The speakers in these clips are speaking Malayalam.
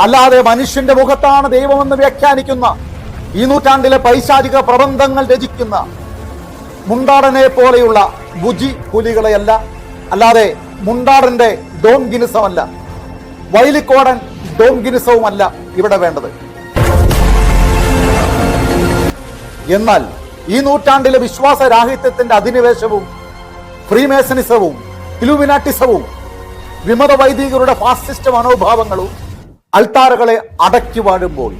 അല്ലാതെ മനുഷ്യന്റെ മുഖത്താണ് ദൈവമെന്ന് വ്യാഖ്യാനിക്കുന്ന ഈ നൂറ്റാണ്ടിലെ പൈശാചിക പ്രബന്ധങ്ങൾ രചിക്കുന്ന മുണ്ടാടനെ പോലെയുള്ള ബുജി പുലികളെയല്ല അല്ലാതെ മുണ്ടാടന്റെ ഡോംഗിനിസമല്ല വൈലിക്കോടൻ ഡോംഗിനിസവുമല്ല ഇവിടെ വേണ്ടത്. എന്നാൽ ഈ നൂറ്റാണ്ടിലെ വിശ്വാസരാഹിത്യത്തിന്റെ അധിനിവേശവും ഫ്രീമേസനിസവും ഇലുമിനാറ്റിസവും വിമത വൈദികരുടെ ഫാസിസ്റ്റ് മനോഭാവങ്ങളും അൾത്താരകളെ അടക്കി വാഴുമ്പോൾ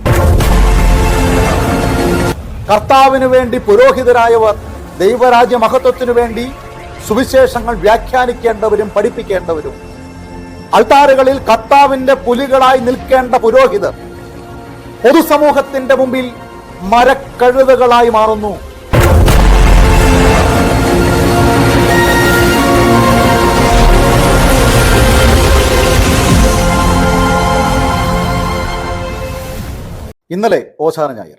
കർത്താവിന് വേണ്ടി പുരോഹിതരായവർ ദൈവരാജ്യ മഹത്വത്തിനു വേണ്ടി സുവിശേഷങ്ങൾ വ്യാഖ്യാനിക്കേണ്ടവരും പഠിപ്പിക്കേണ്ടവരും. അൾത്താറുകളിൽ കർത്താവിന്റെ പുലികളായി നിൽക്കേണ്ട പുരോഹിതർ പൊതുസമൂഹത്തിന്റെ മുമ്പിൽ മരക്കഴുതകളായി മാറുന്നു. ഇന്നലെ ഓശാന ഞായർ.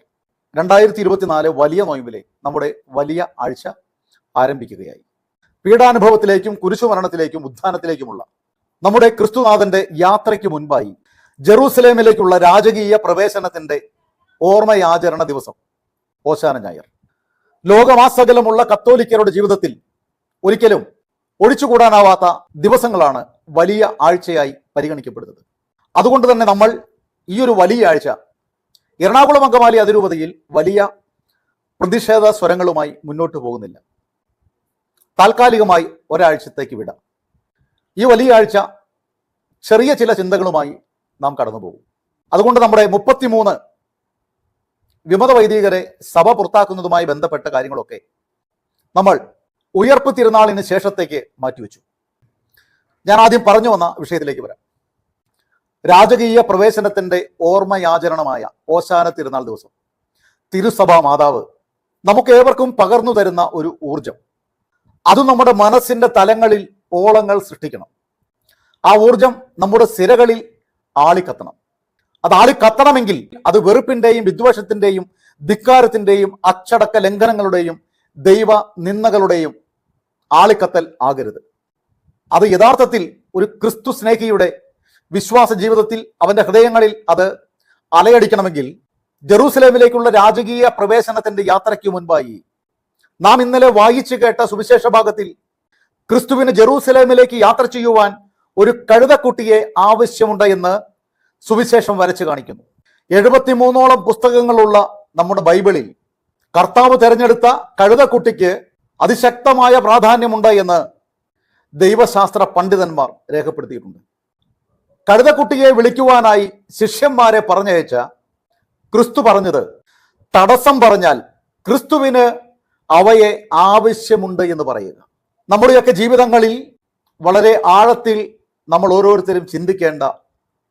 രണ്ടായിരത്തി ഇരുപത്തിനാല് വലിയ നോയമ്പിലെ നമ്മുടെ വലിയ ആഴ്ച ആരംഭിക്കുകയായി. പീഡാനുഭവത്തിലേക്കും കുരിശുമരണത്തിലേക്കും ഉദ്ധാനത്തിലേക്കുമുള്ള നമ്മുടെ ക്രിസ്തുനാഥന്റെ യാത്രയ്ക്ക് മുൻപായി ജെറൂസലേമിലേക്കുള്ള രാജകീയ പ്രവേശനത്തിന്റെ ഓർമ്മയാചരണ ദിവസം ഓശാന ഞായർ. ലോകമാസകലമുള്ള കത്തോലിക്കരുടെ ജീവിതത്തിൽ ഒരിക്കലും ഒഴിച്ചുകൂടാനാവാത്ത ദിവസങ്ങളാണ് വലിയ ആഴ്ചയായി പരിഗണിക്കപ്പെടുന്നത്. അതുകൊണ്ട് തന്നെ നമ്മൾ ഈ ഒരു വലിയ ആഴ്ച എറണാകുളം അങ്കമാലി അതിരൂപതയിൽ വലിയ പ്രതിഷേധ സ്വരങ്ങളുമായി മുന്നോട്ട് പോകുന്നില്ല. താൽക്കാലികമായി ഒരാഴ്ചത്തേക്ക് വിടാം. ഈ വലിയ ആഴ്ച ചെറിയ ചില ചിന്തകളുമായി നാം കടന്നു പോകും അതുകൊണ്ട് നമ്മുടെ മുപ്പത്തിമൂന്ന് വിമത വൈദികരെ സഭ പുറത്താക്കുന്നതുമായി ബന്ധപ്പെട്ട കാര്യങ്ങളൊക്കെ നമ്മൾ ഉയർപ്പ് തിരുനാളിന് ശേഷത്തേക്ക് മാറ്റിവെച്ചു. ഞാൻ ആദ്യം പറഞ്ഞു വന്ന വിഷയത്തിലേക്ക് വരാം. രാജകീയ പ്രവേശനത്തിന്റെ ഓർമ്മയാചരണമായ ഓശാന തിരുനാൾ ദിവസം. തിരുസഭാ മാതാവ് നമുക്ക് ഏവർക്കും പകർന്നു തരുന്ന ഒരു ഊർജം അത് നമ്മുടെ മനസ്സിന്റെ തലങ്ങളിൽ ഓളങ്ങൾ സൃഷ്ടിക്കണം. ആ ഊർജം നമ്മുടെ സിരകളിൽ ആളിക്കത്തണം. അത് ആളിക്കത്തണമെങ്കിൽ അത് വെറുപ്പിന്റെയും വിദ്വേഷത്തിന്റെയും ധിക്കാരത്തിന്റെയും അച്ചടക്ക ലംഘനങ്ങളുടെയും ദൈവ നിന്ദകളുടെയും ആളിക്കത്തൽ ആകരുത്. അത് യഥാർത്ഥത്തിൽ ഒരു ക്രിസ്തു സ്നേഹിയുടെ വിശ്വാസ ജീവിതത്തിൽ അവന്റെ ഹൃദയങ്ങളിൽ അത് അലയടിക്കണമെങ്കിൽ ജെറൂസലേമിലേക്കുള്ള രാജകീയ പ്രവേശനത്തിന്റെ യാത്രയ്ക്ക് മുൻപായി നാം ഇന്നലെ വായിച്ചു കേട്ട സുവിശേഷ ഭാഗത്തിൽ ക്രിസ്തുവിന് ജെറൂസലേമിലേക്ക് യാത്ര ചെയ്യുവാൻ ഒരു കഴുതക്കുട്ടിയെ ആവശ്യമുണ്ട് എന്ന് സുവിശേഷം വരച്ചു കാണിക്കുന്നു. എഴുപത്തിമൂന്നോളം പുസ്തകങ്ങളുള്ള നമ്മുടെ ബൈബിളിൽ കർത്താവ് തിരഞ്ഞെടുത്ത കഴുതക്കുട്ടിക്ക് അതിശക്തമായ പ്രാധാന്യമുണ്ട് എന്ന് ദൈവശാസ്ത്ര പണ്ഡിതന്മാർ രേഖപ്പെടുത്തിയിട്ടുണ്ട്. കഴുതക്കുട്ടിയെ വിളിക്കുവാനായി ശിഷ്യന്മാരെ പറഞ്ഞയച്ച ക്രിസ്തു പറഞ്ഞത് തടസ്സം പറഞ്ഞാൽ ക്രിസ്തുവിന് അവയെ ആവശ്യമുണ്ട് എന്ന് പറയുക. നമ്മുടെയൊക്കെ ജീവിതങ്ങളിൽ വളരെ ആഴത്തിൽ നമ്മൾ ഓരോരുത്തരും ചിന്തിക്കേണ്ട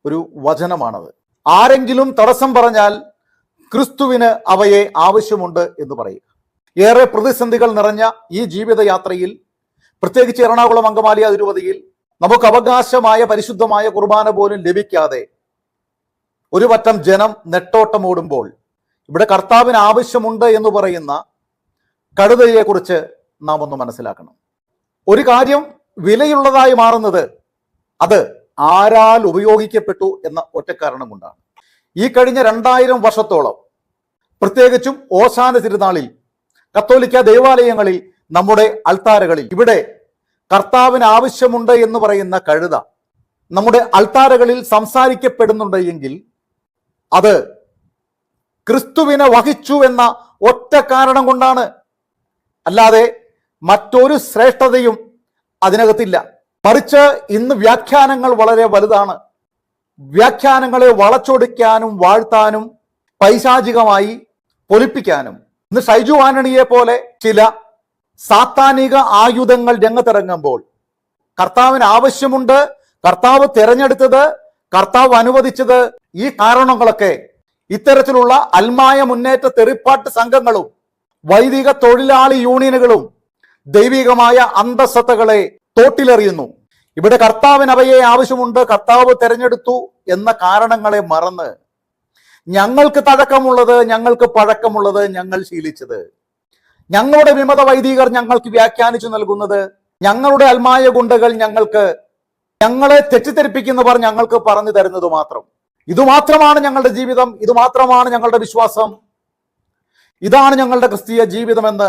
ഒരു വചനമാണത്. ആരെങ്കിലും തടസ്സം പറഞ്ഞാൽ ക്രിസ്തുവിന് അവയെ ആവശ്യമുണ്ട് എന്ന് പറയുക. ഏറെ പ്രതിസന്ധികൾ നിറഞ്ഞ ഈ ജീവിതയാത്രയിൽ പ്രത്യേകിച്ച് എറണാകുളം അങ്കമാലി അതിരൂപതയിൽ നമുക്ക് അവകാശമായ പരിശുദ്ധമായ കുർബാന പോലും ലഭിക്കാതെ ഒരു വട്ടം ജനം നെട്ടോട്ടം ഓടുമ്പോൾ ഇവിടെ കർത്താവിന് ആവശ്യമുണ്ട് എന്ന് പറയുന്ന കടുതയെക്കുറിച്ച് നാം ഒന്ന് മനസ്സിലാക്കണം. ഒരു കാര്യം വിലയുള്ളതായി മാറുന്നത് അത് ആരാൽ ഉപയോഗിക്കപ്പെട്ടു എന്ന ഒറ്റ കാരണം കൊണ്ടാണ്. ഈ കഴിഞ്ഞ രണ്ടായിരം വർഷത്തോളം പ്രത്യേകിച്ചും ഓശാന തിരുനാളിൽ കത്തോലിക്ക ദേവാലയങ്ങളിൽ നമ്മുടെ അൾത്താരകളിൽ ഇവിടെ കർത്താവിന് ആവശ്യമുണ്ട് എന്ന് പറയുന്ന കഴുത നമ്മുടെ അൾത്താരകളിൽ സംസാരിക്കപ്പെടുന്നുണ്ട് എങ്കിൽ അത് ക്രിസ്തുവിനെ വഹിച്ചു എന്ന ഒറ്റ കാരണം കൊണ്ടാണ്. അല്ലാതെ മറ്റൊരു ശ്രേഷ്ഠതയും അതിനകത്തില്ല. മറിച്ച് ഇന്ന് വ്യാഖ്യാനങ്ങൾ വളരെ വലുതാണ്. വ്യാഖ്യാനങ്ങളെ വളച്ചൊടിക്കാനും വാഴ്ത്താനും പൈശാചികമായി പൊലിപ്പിക്കാനും. ഇന്ന് ഷൈജു ആന്റണിയെ പോലെ ചില സാത്താനിക ആയുധങ്ങൾ രംഗത്തിറങ്ങുമ്പോൾ കർത്താവിന് ആവശ്യമുണ്ട് കർത്താവ് തിരഞ്ഞെടുത്തത് കർത്താവ് അനുവദിച്ചത് ഈ കാരണങ്ങളൊക്കെ ഇത്തരത്തിലുള്ള അൽമായ മുന്നേറ്റ തെറിപ്പാട്ട് സംഘങ്ങളും വൈദിക തൊഴിലാളി യൂണിയനുകളും ദൈവികമായ അന്തസ്സത്തകളെ തോട്ടിലെറിയുന്നു. ഇവിടെ കർത്താവിന് അവയെ ആവശ്യമുണ്ട് കർത്താവ് തിരഞ്ഞെടുത്തു എന്ന കാരണങ്ങളെ മറന്ന് ഞങ്ങൾക്ക് തഴക്കമുള്ളത് ഞങ്ങൾക്ക് പഴക്കമുള്ളത് ഞങ്ങൾ ശീലിച്ചത്. ഞങ്ങളുടെ വിമത വൈദികർ ഞങ്ങൾക്ക് വ്യാഖ്യാനിച്ചു നൽകുന്നത് ഞങ്ങളുടെ അൽമായ ഗുണ്ടകൾ ഞങ്ങൾക്ക് ഞങ്ങളെ തെറ്റിദ്ധരിപ്പിക്കുന്നവർ ഞങ്ങൾക്ക് പറഞ്ഞു തരുന്നത് മാത്രം. ഇതുമാത്രമാണ് ഞങ്ങളുടെ ജീവിതം ഇതുമാത്രമാണ് ഞങ്ങളുടെ വിശ്വാസം. ഇതാണ് ഞങ്ങളുടെ ക്രിസ്തീയ ജീവിതമെന്ന്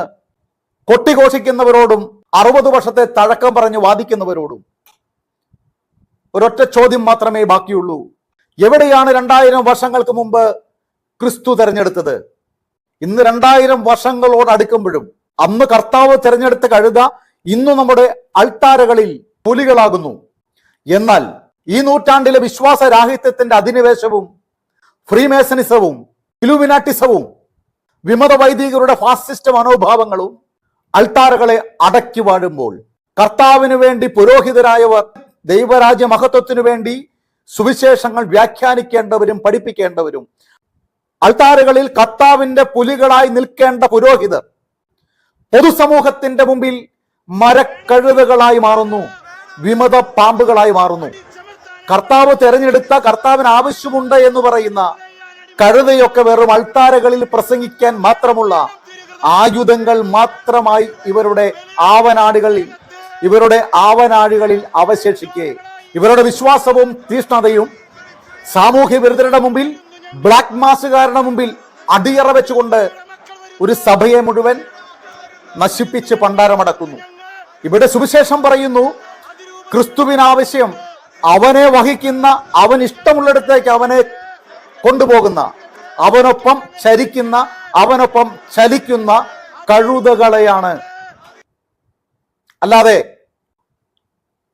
കൊട്ടിഘോഷിക്കുന്നവരോടും അറുപത് വർഷത്തെ തഴക്കം പറഞ്ഞ് വാദിക്കുന്നവരോടും ഒരൊറ്റ ചോദ്യം മാത്രമേ ബാക്കിയുള്ളൂ. എവിടെയാണ് രണ്ടായിരം വർഷങ്ങൾക്ക് മുമ്പ് ക്രിസ്തു തെരഞ്ഞെടുത്തത്? ഇന്ന് രണ്ടായിരം വർഷങ്ങളോട് അടുക്കുമ്പോഴും അന്ന് കർത്താവ് തിരഞ്ഞെടുത്ത കഴുത ഇന്ന് നമ്മുടെ അൾത്താരകളിൽ പുലികളാകുന്നു. എന്നാൽ ഈ നൂറ്റാണ്ടിലെ വിശ്വാസരാഹിത്യത്തിന്റെ അധിനിവേശവും ഫ്രീമേസനിസവും ഇലുമിനാറ്റിസവും വിമത വൈദികരുടെ ഫാസിസ്റ്റ് മനോഭാവങ്ങളും അൾത്താരകളെ അടക്കി വാഴുമ്പോൾ കർത്താവിന് വേണ്ടി പുരോഹിതരായവർ ദൈവരാജ്യ മഹത്വത്തിനു വേണ്ടി സുവിശേഷങ്ങൾ വ്യാഖ്യാനിക്കേണ്ടവരും പഠിപ്പിക്കേണ്ടവരും അൾത്താരകളിൽ കർത്താവിന്റെ പുലികളായി നിൽക്കേണ്ട പുരോഹിതർ പൊതുസമൂഹത്തിന്റെ മുമ്പിൽ മരക്കഴുതകളായി മാറുന്നു വിമത പാമ്പുകളായി മാറുന്നു. കർത്താവ് തെരഞ്ഞെടുത്ത കർത്താവിന് ആവശ്യമുണ്ട് എന്ന് പറയുന്ന കഴുതയൊക്കെ വെറും അൾത്താരകളിൽ പ്രസംഗിക്കാൻ മാത്രമുള്ള ആയുധങ്ങൾ മാത്രമായി ഇവരുടെ ആവനാടുകളിൽ ഇവരുടെ ആവനാടുകളിൽ അവശേഷിക്കെ. ഇവരുടെ വിശ്വാസവും തീഷ്ണതയും സാമൂഹ്യ വിരുദ്ധരുടെ മുമ്പിൽ ബ്ലാക്ക് മാസുകാരുടെ മുമ്പിൽ അടിയറ വെച്ചുകൊണ്ട് ഒരു സഭയെ മുഴുവൻ നശിപ്പിച്ച് പണ്ടാരമടക്കുന്നു. ഇവിടെ സുവിശേഷം പറയുന്നു ക്രിസ്തുവിനാവശ്യം അവനെ വഹിക്കുന്ന അവൻ ഇഷ്ടമുള്ളിടത്തേക്ക് അവനെ കൊണ്ടുപോകുന്ന അവനൊപ്പം ചരിക്കുന്ന അവനൊപ്പം ചലിക്കുന്ന കഴുതകളെയാണ്. അല്ലാതെ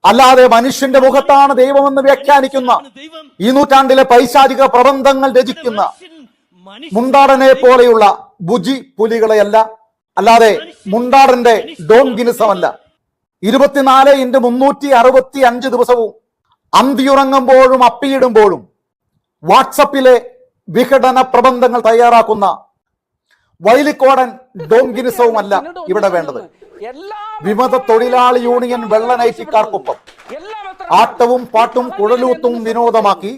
അല്ലാതെ മനുഷ്യന്റെ മുഖത്താണ് ദൈവമെന്ന് വ്യാഖ്യാനിക്കുന്ന ഈ നൂറ്റാണ്ടിലെ പൈശാചിക പ്രബന്ധങ്ങൾ രചിക്കുന്ന മുണ്ടാടനെ പോലെയുള്ള ബുജി പുലികളെയല്ല അല്ലാതെ മുണ്ടാടന്റെ ഡോംഗിനിസമല്ല ഇരുപത്തിനാല് ഇന്റു മുന്നൂറ്റി അറുപത്തി അഞ്ച് ദിവസവും അന്തിയുറങ്ങുമ്പോഴും അപ്പിയിടുമ്പോഴും വാട്സപ്പിലെ വിഘടന പ്രബന്ധങ്ങൾ തയ്യാറാക്കുന്ന വൈലിക്കോടൻ ഡോങ്കിനിസവുമല്ല ഇവിടെ വേണ്ടത്. വിമത തൊഴിലാളി യൂണിയൻ വെള്ളനൈറ്റിക്കാർക്കൊപ്പം ആട്ടവും പാട്ടും കുഴലൂത്തും വിനോദമാക്കി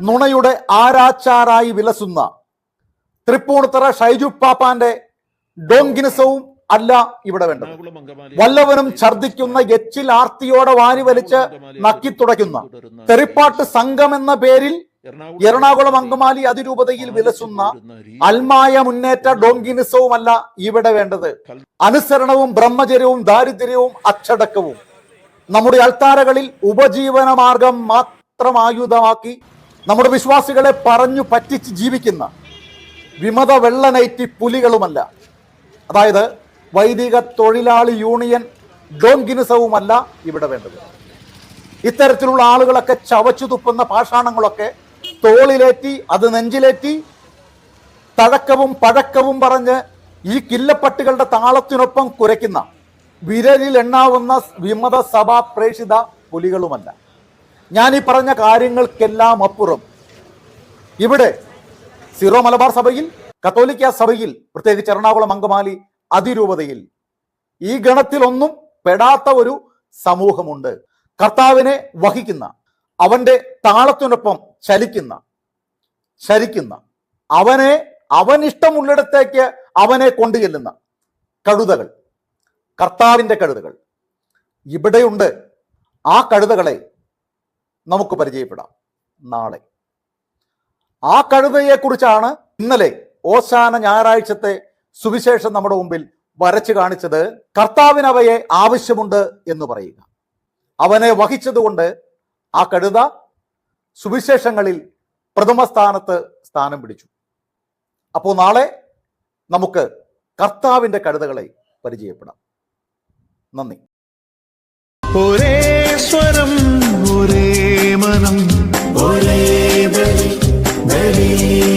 നുണയുടെ ആരാച്ചാറായി വിലസുന്ന തൃപ്പൂണിത്തറ ഷൈജു പാപ്പാന്റെ ഡോങ്കിനിസവും അല്ല ഇവിടെ വേണ്ടത്. വല്ലവനും ഛർദിക്കുന്ന എച്ചിൽ ആർത്തിയോടെ വാരി വലിച്ച് നക്കിത്തുടയ്ക്കുന്ന തെറിപ്പാട്ട് സംഘം എന്ന പേരിൽ എറണാകുളം അങ്കമാലി അതിരൂപതയിൽ വിലസുന്ന അൽമായ മുന്നേറ്റ ഡോങ്കിനിസവുമല്ല ഇവിടെ വേണ്ടത്. അനുസരണവും ബ്രഹ്മചര്യവും ദാരിദ്ര്യവും അച്ചടക്കവും നമ്മുടെ അൾത്താരകളിൽ ഉപജീവന മാർഗം മാത്രം ആയുധമാക്കി നമ്മുടെ വിശ്വാസികളെ പറഞ്ഞു പറ്റിച്ച് ജീവിക്കുന്ന വിമത വെള്ളനൈറ്റി പുലികളുമല്ല. അതായത് വൈദിക തൊഴിലാളി യൂണിയൻ ഡോങ്കിനിസവുമല്ല ഇവിടെ വേണ്ടത്. ഇത്തരത്തിലുള്ള ആളുകളൊക്കെ ചവച്ചു തുപ്പുന്ന പാഷാണങ്ങളൊക്കെ തോളിലേറ്റി അത് നെഞ്ചിലേറ്റി തഴക്കവും പഴക്കവും പറഞ്ഞ് ഈ കില്ലപ്പട്ടികളുടെ താളത്തിനൊപ്പം കുരയ്ക്കുന്ന വിരലിൽ എണ്ണാവുന്ന വിമത സഭാ പ്രേഷിത പുലികളുമല്ല. ഞാൻ ഈ പറഞ്ഞ കാര്യങ്ങൾക്കെല്ലാം അപ്പുറം. ഇവിടെ സിറോ മലബാർ സഭയിൽ കത്തോലിക്ക സഭയിൽ പ്രത്യേകിച്ച് എറണാകുളം അങ്കമാലി അതിരൂപതയിൽ ഈ ഗണത്തിലൊന്നും പെടാത്ത ഒരു സമൂഹമുണ്ട്. കർത്താവിനെ വഹിക്കുന്ന അവന്റെ താളത്തിനൊപ്പം ചലിക്കുന്ന ശരിക്കുന്ന അവനെ അവൻ ഇഷ്ടമുള്ളിടത്തേക്ക് അവനെ കൊണ്ടു ചെല്ലുന്ന കഴുതകൾ കർത്താവിന്റെ കഴുതകൾ. ഇവിടെയുണ്ട്. ആ കഴുതകളെ നമുക്ക് പരിചയപ്പെടാം നാളെ. ആ കഴുതയെക്കുറിച്ചാണ് ഇന്നലെ ഓശാന ഞായറാഴ്ചത്തെ സുവിശേഷം നമ്മുടെ മുമ്പിൽ വരച്ചു കാണിച്ചത്. കർത്താവിനവയെ ആവശ്യമുണ്ട് എന്ന് പറയുക. അവനെ വഹിച്ചതുകൊണ്ട് ആ കഴുത സുവിശേഷങ്ങളിൽ പ്രഥമ സ്ഥാനത്ത് സ്ഥാനം പിടിച്ചു. അപ്പോൾ നാളെ നമുക്ക് കർത്താവിന്റെ കഴുതകളെ പരിചയപ്പെടാം. നന്ദി. ഒരേ സ്വരം ഒരേ മനം ഒരേ ബലി, ബലി.